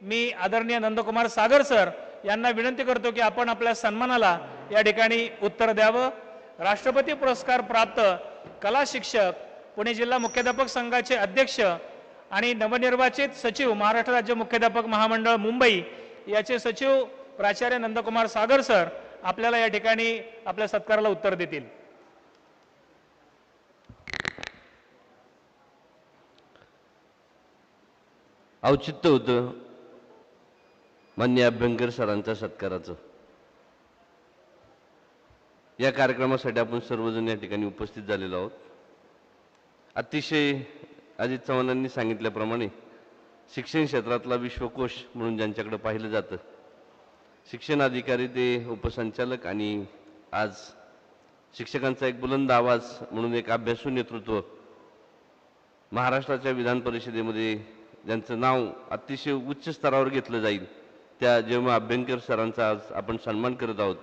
मी आदरणीय नंदकुमार सागर सर यांना विनंती करतो की आपण आपल्या सन्मानाला या ठिकाणी उत्तर द्यावं. राष्ट्रपती पुरस्कार प्राप्त कला शिक्षक पुणे जिल्हा मुख्याध्यापक संघाचे अध्यक्ष आणि नवनिर्वाचित सचिव महाराष्ट्र राज्य मुख्याध्यापक महामंडळ मुंबई याचे सचिव प्राचार्य नंदकुमार सागर सर आपल्याला या ठिकाणी आपल्या सत्काराला उत्तर देतील. औचित्य होतं. मान्य अभ्यंकर सरांचा सत्काराचं. या कार्यक्रमासाठी आपण सर्वजण या ठिकाणी उपस्थित झालेलो आहोत. अतिशय अजित चव्हाणांनी सांगितल्याप्रमाणे शिक्षण क्षेत्रातला विश्वकोश म्हणून ज्यांच्याकडे पाहिलं जातं शिक्षण अधिकारी ते उपसंचालक आणि आज शिक्षकांचा एक बुलंद आवाज म्हणून एक अभ्यासू नेतृत्व महाराष्ट्राच्या विधान परिषदेमध्ये ज्यांचं नाव अतिशय उच्च स्तरावर घेतलं जाईल त्या जेव्हा अभ्यंकर सरांचा आज आपण सन्मान करत आहोत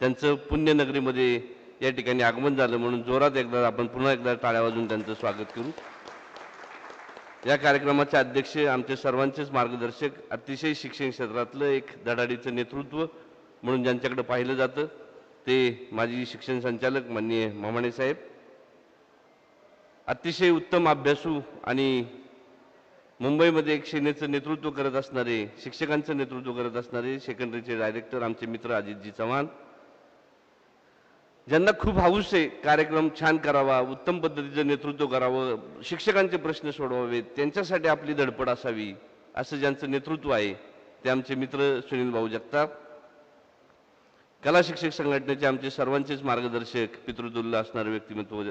त्यांचं पुण्यनगरीमध्ये या ठिकाणी आगमन झालं म्हणून जोरात एकदा आपण पुन्हा एकदा टाळ्या वाजवून त्यांचं स्वागत करू. या कार्यक्रमाचे अध्यक्ष आमचे सर्वांचेच मार्गदर्शक अतिशय शिक्षण क्षेत्रातलं एक धडाडीचं नेतृत्व म्हणून ज्यांच्याकडे पाहिलं जातं ते माजी शिक्षण संचालक माननीय मामाणे साहेब. अतिशय उत्तम अभ्यासू आणि मुंबईमध्ये एक सेनेचं नेतृत्व करत असणारे शिक्षकांचं नेतृत्व करत असणारे सेकंडरीचे डायरेक्टर आमचे मित्र अजितजी चव्हाण. ज्यांना खूप हाऊस आहे कार्यक्रम छान करावा उत्तम पद्धतीचं नेतृत्व करावं शिक्षकांचे प्रश्न सोडवावेत त्यांच्यासाठी आपली धडपड असावी असं ज्यांचं नेतृत्व आहे ते आमचे मित्र सुनील भाऊ जगताप. कला शिक्षक संघटनेचे आमचे सर्वांचेच मार्गदर्शक पितृतुल्य असणारे व्यक्तिमत्व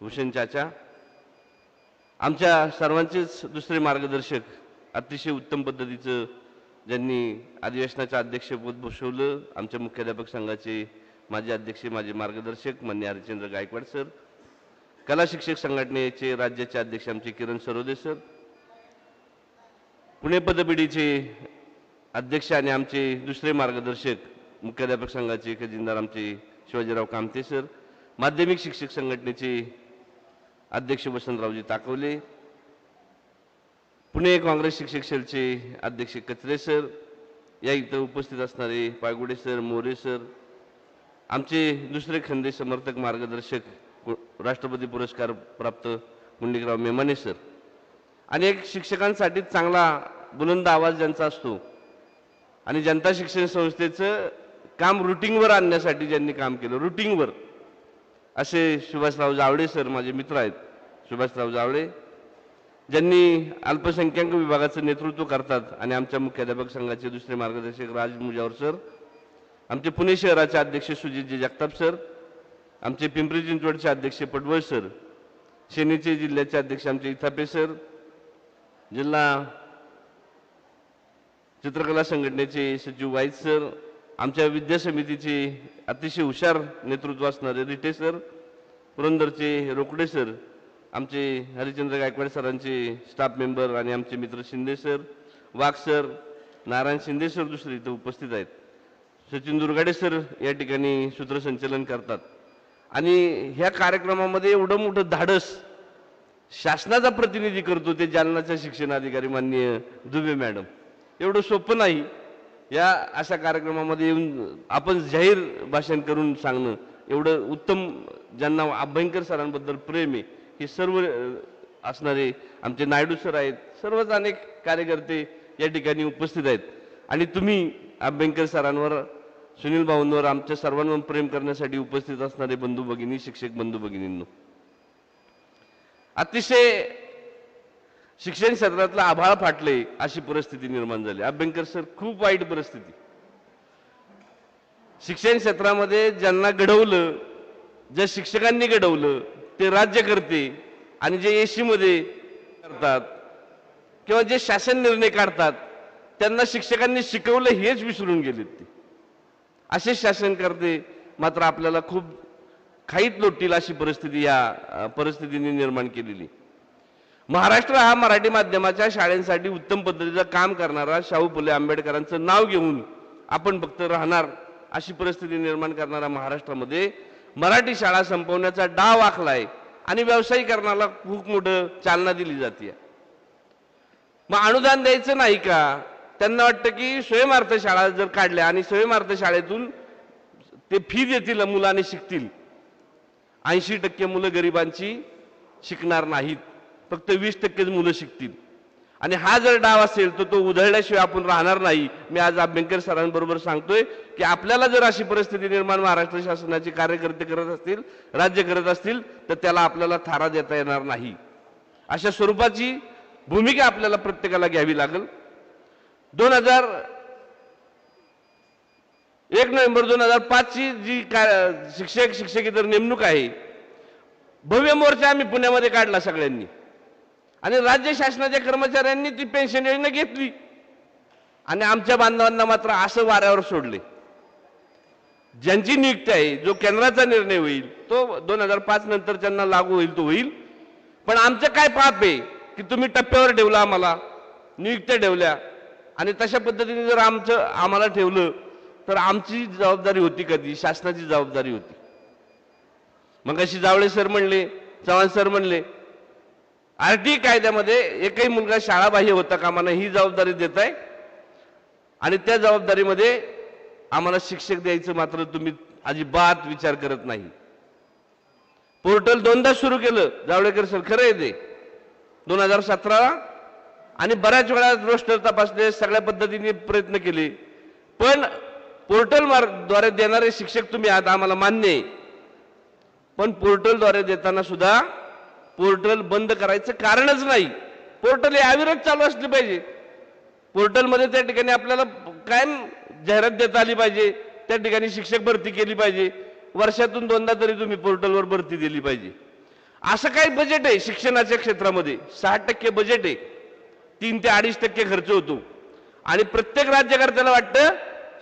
भूषण चाचा. आमच्या सर्वांचेच दुसरे मार्गदर्शक अतिशय उत्तम पद्धतीचं ज्यांनी अधिवेशनाचं अध्यक्षपद भूषवलं आमच्या मुख्याध्यापक संघाचे माझे अध्यक्ष माझे मार्गदर्शक मान्य हरिचंद्र गायकवाड सर कला शिक्षक संघटनेचे राज्याचे अध्यक्ष आमचे किरण सरोदे सर पुणे पदपिढीचे अध्यक्ष आणि आमचे दुसरे मार्गदर्शक मुख्याध्यापक संघाचे खजिनदार आमचे शिवाजीराव कामते सर माध्यमिक शिक्षक संघटनेचे अध्यक्ष वसंतरावजी ताकवले पुणे काँग्रेस शिक्षक सेलचे अध्यक्ष कचरे सर या इथं उपस्थित असणारे पायगुडे सर मोरे सर आमचे दुसरे खंदे समर्थक मार्गदर्शक राष्ट्रपती पुरस्कार प्राप्त मुंडिकराव मेमाने सर. आणि एक शिक्षकांसाठी चांगला बुलंद आवाज ज्यांचा असतो आणि जनता शिक्षण संस्थेचं काम रुटीनवर आणण्यासाठी ज्यांनी काम केलं रुटीनवर असे सुभाषराव जावळे सर माझे मित्र आहेत. सुभाषराव जावळे ज्यांनी अल्पसंख्याक विभागाचं नेतृत्व करतात आणि आमच्या मुख्याध्यापक संघाचे दुसरे मार्गदर्शक राज मुजावर सर आमचे पुणे शहराचे अध्यक्ष सुजितजी जगताप सर आमचे पिंपरी चिंचवडचे अध्यक्ष पडवळ सर सेनेचे जिल्ह्याचे अध्यक्ष आमचे इथापे सर जिल्हा चित्रकला संघटनेचे सचिव वाईत सर आमच्या विद्या समितीचे अतिशय हुशार नेतृत्व असणारे रिटे सर पुरंदरचे रोकडे सर आमचे हरिचंद्र गायकवाड सरांचे स्टाफ मेंबर आणि आमचे मित्र Shinde sir Wagh sir Narayan Shinde sir दुसरे इथं उपस्थित आहेत. सचिन दुर्गाडे सर या ठिकाणी सूत्रसंचलन करतात. आणि ह्या कार्यक्रमामध्ये एवढं मोठं धाडस शासनाचा प्रतिनिधी करतो ते जालनाच्या शिक्षणाधिकारी माननीय दुबे मॅडम. एवढं सोपं नाही. या अशा कार्यक्रमामध्ये येऊन आपण जाहीर भाषण करून सांगणं एवढं उत्तम ज्यांना अभ्यंकर सरांबद्दल प्रेम आहे हे सर्व असणारे आमचे नायडू सर आहेत सर्वच अनेक कार्यकर्ते या ठिकाणी उपस्थित आहेत. आणि तुम्ही अभ्यंकर सरांवर सुनील भाऊंवर आमच्या सर्वांवर प्रेम करण्यासाठी उपस्थित असणारे बंधू भगिनी शिक्षक बंधू भगिनींनो. अतिशय शिक्षण क्षेत्रातलं आभाळ फाटले अशी परिस्थिती निर्माण झाली. अभ्यंकर सर खूप वाईट परिस्थिती. शिक्षण क्षेत्रामध्ये ज्यांना घडवलं ज्या शिक्षकांनी घडवलं ते राज्य करते आणि जे एसीमध्ये करतात किंवा जे शासन निर्णय काढतात त्यांना शिक्षकांनी शिकवलं हेच विसरून गेलेत ते. असे शासन करते मात्र आपल्याला खूप खाईत लोटतील अशी परिस्थिती या परिस्थितीने निर्माण केलेली. महाराष्ट्र हा मराठी माध्यमाच्या शाळेंसाठी उत्तम पद्धतीचं काम करणारा शाहू फुले आंबेडकरांचं नाव घेऊन आपण फक्त राहणार अशी परिस्थिती निर्माण करणारा महाराष्ट्रामध्ये. मराठी शाळा संपवण्याचा डाव आखलाय आणि व्यावसायिकरणाला खूप मोठं चालना दिली जाते. मग अनुदान द्यायचं नाही का? त्यांना वाटतं की स्वयंअर्थ शाळा जर काढल्या आणि स्वयंअर्थ शाळेतून ते फी देतील मुलं आणि शिकतील. ऐंशी टक्के मुलं गरिबांची शिकणार नाहीत. फक्त वीस टक्केच मुलं शिकतील. आणि हा जर डाव असेल तर तो उधळल्याशिवाय आपण राहणार नाही. मी आज आंबेडकर सरांबरोबर सांगतोय की आपल्याला जर अशी परिस्थिती निर्माण महाराष्ट्र शासनाचे कार्यकर्ते करत असतील राज्य करत असतील तर त्याला आपल्याला थारा देता येणार नाही. अशा स्वरूपाची भूमिका आपल्याला प्रत्येकाला घ्यावी लागेल. दोन हजार एक नोव्हेंबर दोन हजार पाचची जी का शिक्षक शिक्षकेतर नेमणूक आहे भव्य मोर्चा आम्ही पुण्यामध्ये काढला सगळ्यांनी. आणि राज्य शासनाच्या कर्मचाऱ्यांनी ती पेन्शन योजना घेतली. आणि आमच्या बांधवांना मात्र असं वाऱ्यावर सोडले. ज्यांची नियुक्ती आहे जो केंद्राचा निर्णय होईल तो दोन हजार पाच नंतर त्यांना लागू होईल तो होईल. पण आमचं काय पाप आहे की तुम्ही टप्प्यावर ठेवलं आम्हाला नियुक्त्या ठेवल्या. आणि तशा पद्धतीने जर आमचं आम्हाला ठेवलं तर आमची जबाबदारी होती कधी शासनाची जबाबदारी होती. मग अशी जावळे सर म्हणले चव्हाण सर म्हणले आर टी कायद्यामध्ये एकही मुलगा शाळाबाह्य होता कामाला ही जबाबदारी देत आहे आणि त्या जबाबदारीमध्ये आम्हाला शिक्षक द्यायचं मात्र तुम्ही अजिबात विचार करत नाही. पोर्टल दोनदा सुरू केलं जावडेकर सर खरं आहे ते. दोन हजार सतरा आणि बऱ्याच वेळा रोस्टर तपासले सगळ्या पद्धतीने प्रयत्न केले. पण पोर्टलद्वारे देणारे शिक्षक तुम्ही आहात आम्हाला मान्य आहे. पण पोर्टलद्वारे देताना सुद्धा पोर्टल बंद करायचं कारणच नाही. पोर्टल हे चालू असले पाहिजे. पोर्टलमध्ये त्या ठिकाणी आपल्याला कायम जाहिरात देता आली पाहिजे त्या ठिकाणी शिक्षक भरती केली पाहिजे. वर्षातून दोनदा तरी तुम्ही पोर्टलवर भरती दिली पाहिजे. असं काही बजेट आहे शिक्षणाच्या क्षेत्रामध्ये? सहा टक्के बजेट आहे. तीन ते अडीच टक्के खर्च होतो. आणि प्रत्येक राज्यकर्त्याला वाटतं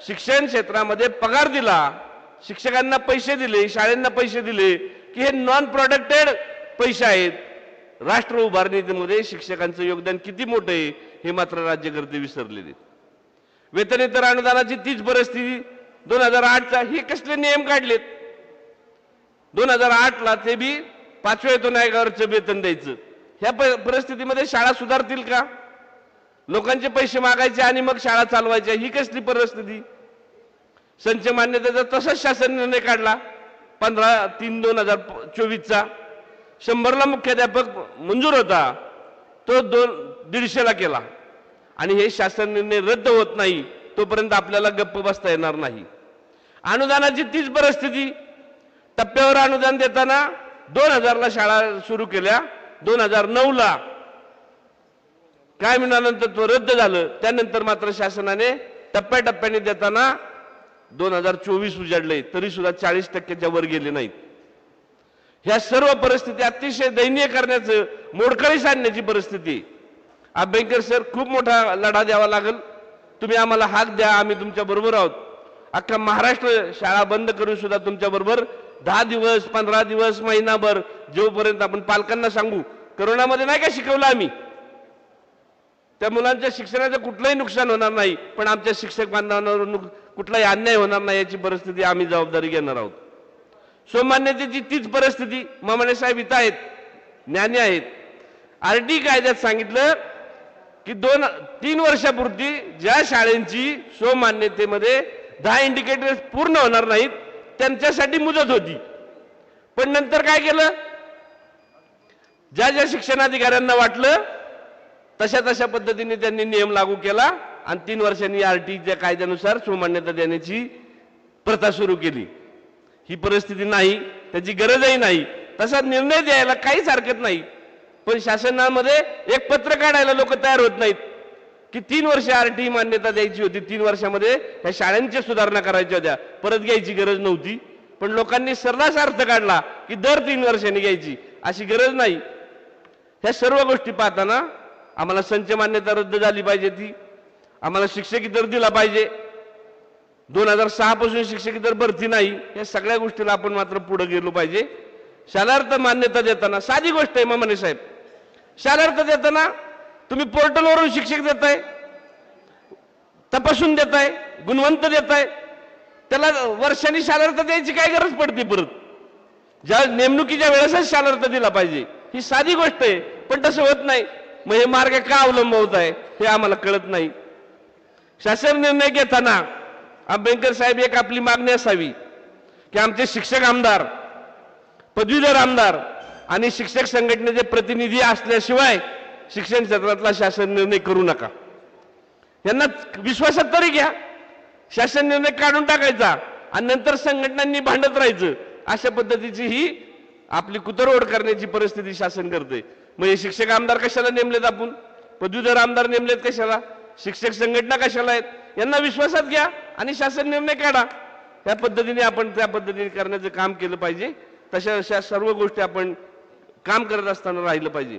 शिक्षण क्षेत्रामध्ये पगार दिला शिक्षकांना पैसे दिले शाळेंना पैसे दिले की हे नॉन प्रोडक्टेड पैसे आहेत. राष्ट्र उभारणीमध्ये शिक्षकांचं योगदान किती मोठं आहे हे मात्र राज्यकर्ते विसरलेले वेतनेतर अनुदानाची तीच परिस्थिती दोन हजार आठचा हे कसले नियम काढलेत? दोन हजार आठला ते बी पाचव्या येतो नायकावरचं वेतन द्यायचं. ह्या प- परिस्थितीमध्ये शाळा सुधारतील का? लोकांचे पैसे मागायचे आणि मग शाळा चालवायच्या ही कसली परिस्थिती? संच मान्यतेचा तसाच शासन निर्णय काढला. पंधरा तीन दोन हजार चोवीसचा. शंभरला मुख्याध्यापक मंजूर होता तो दोन दीडशेला केला. आणि हे शासन निर्णय रद्द होत नाही तोपर्यंत आपल्याला गप्प बसता येणार नाही. अनुदानाची तीच परिस्थिती टप्प्यावर अनुदान देताना दोन हजारला शाळा सुरू केल्या दोन हजार नऊला काय मिळाल्यानंतर तो रद्द झालं त्यानंतर मात्र शासनाने टप्प्याटप्प्याने देताना दोन हजार चोवीस उजाडले तरी सुद्धा चाळीस टक्क्याच्या वर गेले नाहीत. ह्या सर्व परिस्थिती अतिशय दयनीय करण्याचं मोडकळीस आणण्याची परिस्थिती. आंबेडकर सर खूप मोठा लढा द्यावा लागेल. तुम्ही आम्हाला हाक द्या आम्ही तुमच्या बरोबर आहोत. अख्खा महाराष्ट्र शाळा बंद करून सुद्धा तुमच्या बरोबर. दहा दिवस पंधरा दिवस महिनाभर जोपर्यंत आपण पालकांना सांगू करोनामध्ये नाही का शिकवलं आम्ही? त्या मुलांच्या शिक्षणाचं कुठलंही नुकसान होणार नाही पण आमच्या शिक्षक बांधवांवर नुक- कुठलाही अन्याय होणार नाही याची परिस्थिती आम्ही जबाबदारी घेणार आहोत. स्वमान्यतेची तीच परिस्थिती मामाने साहेब इथं आहेत ज्ञानी आहेत. आर टी कायद्यात सांगितलं की दोन तीन वर्षापूर्वी ज्या शाळेंची स्वमान्यतेमध्ये दहा इंडिकेटर्स पूर्ण होणार नाहीत त्यांच्यासाठी मुदत होती. पण नंतर काय केलं? ज्या ज्या शिक्षणाधिकाऱ्यांना वाटलं तशा तशा पद्धतीने त्यांनी नियम लागू केला आणि तीन वर्षांनी आर टीच्या कायद्यानुसार स्वमान्यता देण्याची प्रथा सुरू केली. ही परिस्थिती नाही त्याची गरजही नाही. तसा निर्णय द्यायला काहीच हरकत नाही. पण शासनामध्ये एक पत्र काढायला लोक तयार होत नाहीत. की तीन वर्ष आर टी मान्यता द्यायची होती तीन वर्षामध्ये ह्या शाळांच्या सुधारणा करायच्या होत्या. परत घ्यायची गरज नव्हती. पण लोकांनी सर्रास अर्थ काढला की दर तीन वर्षांनी घ्यायची. अशी गरज नाही. ह्या सर्व गोष्टी पाहताना आम्हाला संच मान्यता रद्द झाली पाहिजे ती. आम्हाला शिक्षकी दर दिला पाहिजे. दोन हजार सहापासून शिक्षकी तर भरती नाही. या सगळ्या गोष्टीला आपण मात्र पुढे गेलो पाहिजे. शालार्थ मान्यता देताना साधी गोष्ट आहे मामाने साहेब. शालार्थ देताना तुम्ही पोर्टलवरून शिक्षक देताय तपासून देताय गुणवंत देताय. त्याला वर्षांनी शालार्थ द्यायची काय गरज पडते परत? ज्या नेमणुकीच्या वेळेसच शालार्थ दिला पाहिजे. ही साधी गोष्ट आहे पण तसं होत नाही. मग हे मार्ग का अवलंबवत आहे हे आम्हाला कळत नाही. शासन निर्णय घेताना आंबेडकर साहेब एक आपली मागणी असावी की आमचे शिक्षक आमदार पदवीधर आमदार आणि शिक्षक संघटनेचे प्रतिनिधी असल्याशिवाय शिक्षण क्षेत्रातला शासन निर्णय करू नका. यांना विश्वासात तरी घ्या. शासन निर्णय काढून टाकायचा आणि नंतर संघटनांनी भांडत राहायचं अशा पद्धतीची ही आपली कुतरवड करण्याची परिस्थिती शासन करते. मग हे शिक्षक आमदार कशाला नेमलेत आपण? पदवीधर आमदार नेमलेत कशाला? शिक्षक संघटना कशाला आहेत? यांना विश्वासात घ्या. आणि शासन निर्णय काढा. त्या पद्धतीने आपण त्या पद्धतीने करण्याचं काम केलं पाहिजे. तशा अशा सर्व गोष्टी आपण काम करत असताना राहिलं पाहिजे.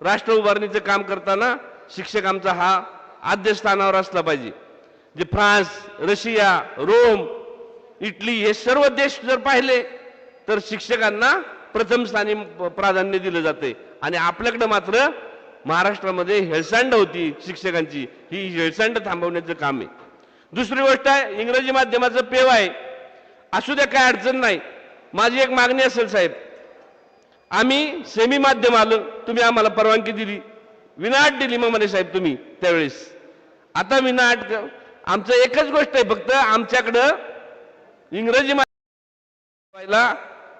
राष्ट्र उभारणीचं काम करताना शिक्षक आमचा हा आद्यस्थानावर असला पाहिजे. जे फ्रान्स रशिया रोम इटली हे सर्व देश जर पाहिले तर शिक्षकांना प्रथम स्थानी प्राधान्य दिलं जाते. आणि आपल्याकडं मात्र महाराष्ट्रामध्ये हेळसांड होती शिक्षकांची. ही हेळसांड थांबवण्याचं काम आहे. दुसरी गोष्ट आहे इंग्रजी माध्यमाचं पेव आहे. असू द्या काय अडचण नाही. माझी एक मागणी असेल साहेब आम्ही सेमी माध्यम आलं तुम्ही आम्हाला परवानगी दिली. विनाट दिली मग म्हणे साहेब तुम्ही त्यावेळेस. आता विनाट क- आमचं एकच गोष्ट आहे फक्त आमच्याकडं इंग्रजी माध्यम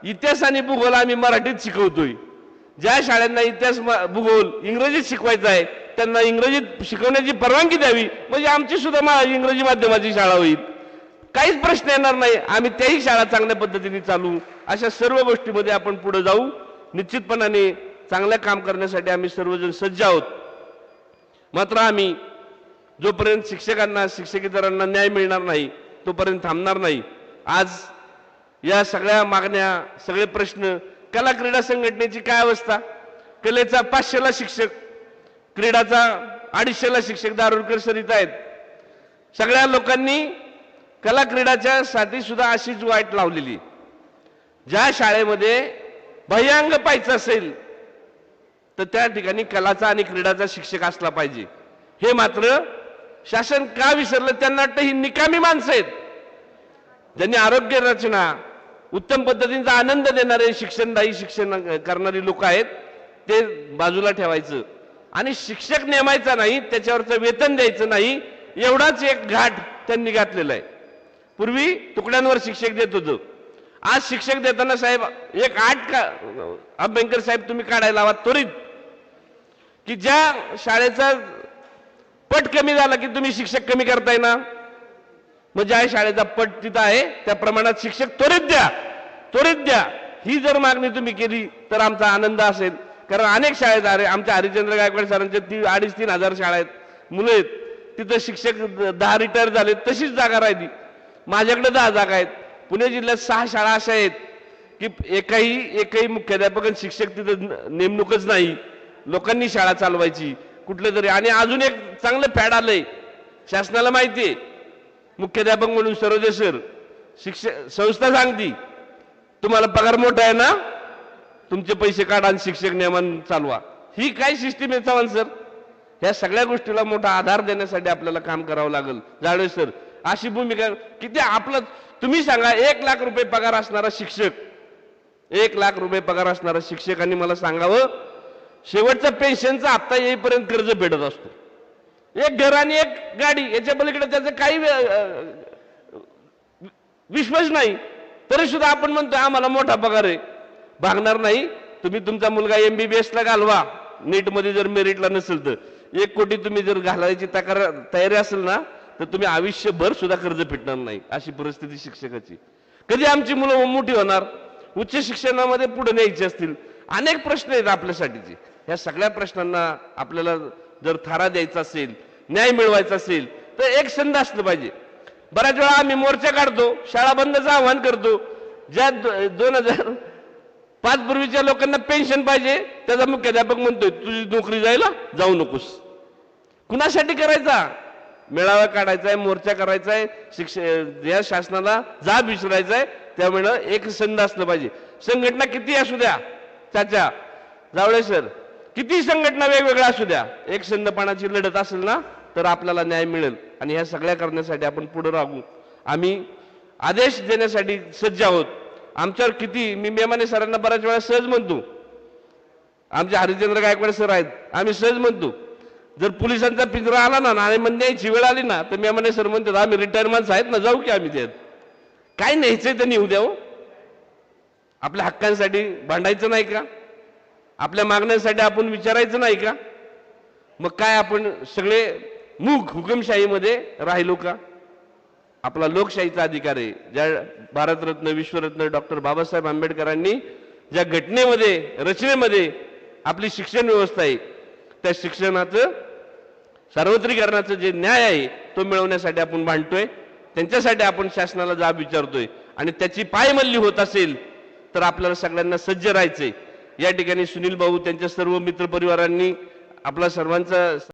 इतिहास आणि भूगोल आम्ही मराठीत शिकवतोय. ज्या शाळांना इतिहास म- भूगोल इंग्रजीत शिकवायचं आहे त्यांना इंग्रजीत शिकवण्याची परवानगी द्यावी. म्हणजे आमची सुद्धा मा- इंग्रजी माध्यमाची शाळा होईल. काहीच प्रश्न येणार नाही. आम्ही त्याही शाळा चांगल्या पद्धतीने चालू. अशा सर्व गोष्टीमध्ये आपण पुढे जाऊ. निश्चितपणाने चांगलं काम करण्यासाठी आम्ही सर्वजण सज्ज आहोत. मात्र आम्ही जोपर्यंत शिक्षकांना शिक्षकेतरांना न्याय मिळणार नाही तोपर्यंत थांबणार नाही. आज या सगळ्या मागण्या सगळे प्रश्न कला क्रीडा संघटनेची काय अवस्था? कलेचा पाचशेला शिक्षक क्रीडाचा अडीचशेला शिक्षक दारुरकर सर इथं आहेत. सगळ्या लोकांनी कला क्रीडाच्या साठी सुद्धा अशीच वाईट लावलेली. ज्या शाळेमध्ये बाह्यांग पाहायचं असेल तर त्या ठिकाणी कलाचा आणि क्रीडाचा शिक्षक असला पाहिजे. हे मात्र शासन का विसरलं? त्यांना वाटतं ही निकामी माणसं आहेत. ज्यांनी आरोग्य रचना उत्तम पद्धतींचा आनंद देणारे शिक्षणदायी शिक्षण करणारी लोक आहेत ते बाजूला ठेवायचं. आणि शिक्षक नेमायचा नाही त्याच्यावरचं वेतन द्यायचं नाही एवढाच एक घाट त्यांनी घातलेला आहे. पूर्वी तुकड्यांवर शिक्षक देत होतो. आज शिक्षक देताना साहेब एक आठ का अभ्यंकर साहेब तुम्ही काढायला हवा त्वरित. की ज्या शाळेचा पट कमी झाला की तुम्ही शिक्षक कमी करताय ना? मग ज्या शाळेचा पट तिथं आहे त्या प्रमाणात शिक्षक त्वरित द्या. त्वरित द्या. ही जर मागणी तुम्ही केली तर आमचा आनंद असेल. कारण अनेक शाळेत अरे आमच्या हरिचंद्र गायकवाड सरांच्या ती अडीच तीन हजार शाळा आहेत. मुलं आहेत. तिथं शिक्षक द- दहा रिटायर झाले तशीच जागा राहिली. माझ्याकडे दहा जागा आहेत. पुणे जिल्ह्यात सहा शाळा अशा आहेत की एकाही एकही मुख्याध्यापक आणि शिक्षक तिथं नेमणूकच नाही. लोकांनी शाळा चालवायची कुठलं तरी. आणि अजून एक चांगलं फॅड आलंय. शासनाला माहिती आहे. मुख्याध्यापक म्हणून सरोदे सर शिक्षक संस्था सांगती तुम्हाला पगार मोठा आहे ना? तुमचे पैसे काढा आणि शिक्षक नियमन चालवा. ही काय सिस्टीम आहे चव्हाण सर ह्या सगळ्या गोष्टीला मोठा आधार देण्यासाठी आपल्याला काम करावं लागेल. जाळे सर अशी भूमिका किती आपलं तुम्ही सांगा एक लाख रुपये पगार असणारा शिक्षक एक लाख रुपये पगार असणारा शिक्षकांनी मला सांगावं शेवटचा पेन्शनचा हप्ता येईपर्यंत कर्ज भेटत असतो. एक घर आणि एक गाडी याच्या पलीकडे त्याचं काही विश्वास नाही. तरी सुद्धा आपण म्हणतो आम्हाला मोठा पगार आहे. भागणार नाही तुम्ही तुमचा मुलगा एमबीबीएस ला घालवा. नीटमध्ये जर मेरिटला नसेल तर. एक कोटी तुम्ही जर घालायची तक्रार तयारी असेल ना तर तुम्ही आयुष्यभर सुद्धा कर्ज फिटणार नाही अशी परिस्थिती शिक्षकाची. कधी आमची मुलं मोठी होणार? उच्च शिक्षणामध्ये पुढे न्यायची असतील? अनेक प्रश्न आहेत आपल्यासाठीचे. या सगळ्या प्रश्नांना आपल्याला जर थारा द्यायचा असेल न्याय मिळवायचा असेल तर एक संध असलं पाहिजे. बऱ्याच वेळा आम्ही मोर्चा काढतो शाळा बंदचं आव्हान करतो. ज्या दोन हजार पाच पूर्वीच्या लोकांना पेन्शन पाहिजे. त्याचा मुख्याध्यापक म्हणतोय तुझी नोकरी जायला जाऊ नकोस. कुणासाठी करायचा? मेळावा काढायचा आहे मोर्चा करायचा आहे शिक्ष या शासनाला जाब विचारायचा आहे त्यामुळे एक संध असलं पाहिजे. संघटना किती असू द्या? त्याच्या जावळे सर किती संघटना वेगवेगळ्या असू द्या? एक संधपणाची लढत असेल ना तर आपल्याला न्याय मिळेल. आणि ह्या सगळ्या करण्यासाठी आपण पुढे राहू. आम्ही आदेश देण्यासाठी सज्ज आहोत. आमच्यावर किती मी मेमाने सरांना बऱ्याच वेळा सहज म्हणतो. आमचे हरिचंद्र गायकवाड सर आहेत आम्ही सहज म्हणतो. जर पोलिसांचा पिंजरा आला ना आणि म्हणण्याची वेळ आली ना तर मेमाने सर म्हणतात आम्ही रिटायर माणसं आहेत ना जाऊ की आम्ही त्यात. काय न्यायचंय त्यांनी उद्या द्या हो. आपल्या हक्कांसाठी भांडायचं नाही का? आपल्या मागण्यांसाठी आपण विचारायचं नाही का? मग काय आपण सगळे मूग हुकुमशाहीमध्ये राहिलो का? आपला लोकशाहीचा अधिकार आहे. ज्या भारतरत्न विश्वरत्न डॉक्टर बाबासाहेब आंबेडकरांनी ज्या घटनेमध्ये रचनेमध्ये आपली शिक्षण व्यवस्था आहे त्या शिक्षणाचं सार्वत्रिकरणाचं जे न्याय आहे तो मिळवण्यासाठी आपण भांडतोय. त्यांच्यासाठी आपण शासनाला जाब विचारतोय. आणि त्याची पायमल्ली होत असेल तर आपल्याला सगळ्यांना सज्ज राहायचंय. या ठिकाणी सुनील भाऊ त्यांच्या सर्व मित्रपरिवारांनी आपला सर्वांचा